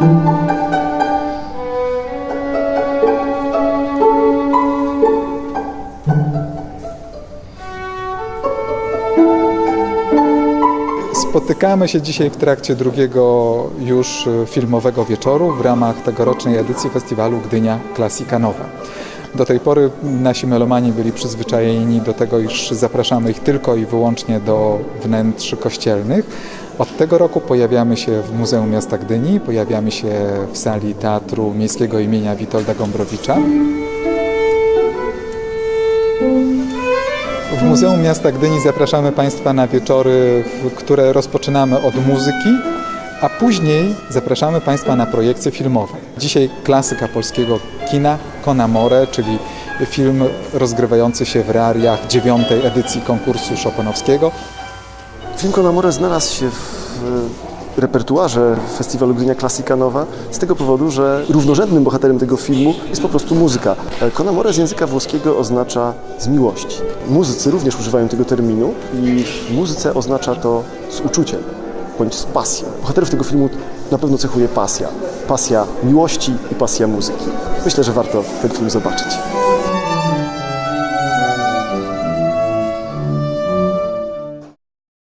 Spotykamy się dzisiaj w trakcie drugiego już filmowego wieczoru w ramach tegorocznej edycji festiwalu Gdynia Klasika Nowa. Do tej pory nasi melomani byli przyzwyczajeni do tego, iż zapraszamy ich tylko i wyłącznie do wnętrz kościelnych, od tego roku pojawiamy się w Muzeum Miasta Gdyni, pojawiamy się w sali Teatru Miejskiego imienia Witolda Gombrowicza. W Muzeum Miasta Gdyni zapraszamy Państwa na wieczory, które rozpoczynamy od muzyki, a później zapraszamy Państwa na projekcje filmowe. Dzisiaj klasyka polskiego kina Conamore, czyli film rozgrywający się w realiach dziewiątej edycji konkursu Chopinowskiego. Film Conamore znalazł się w e, repertuarze Festiwalu Gdynia Klasika Nowa z tego powodu, że równorzędnym bohaterem tego filmu jest po prostu muzyka. E, Conamore z języka włoskiego oznacza z miłości. Muzycy również używają tego terminu i w muzyce oznacza to z uczuciem bądź z pasją. Bohaterów tego filmu na pewno cechuje pasja. Pasja miłości i pasja muzyki. Myślę, że warto ten film zobaczyć.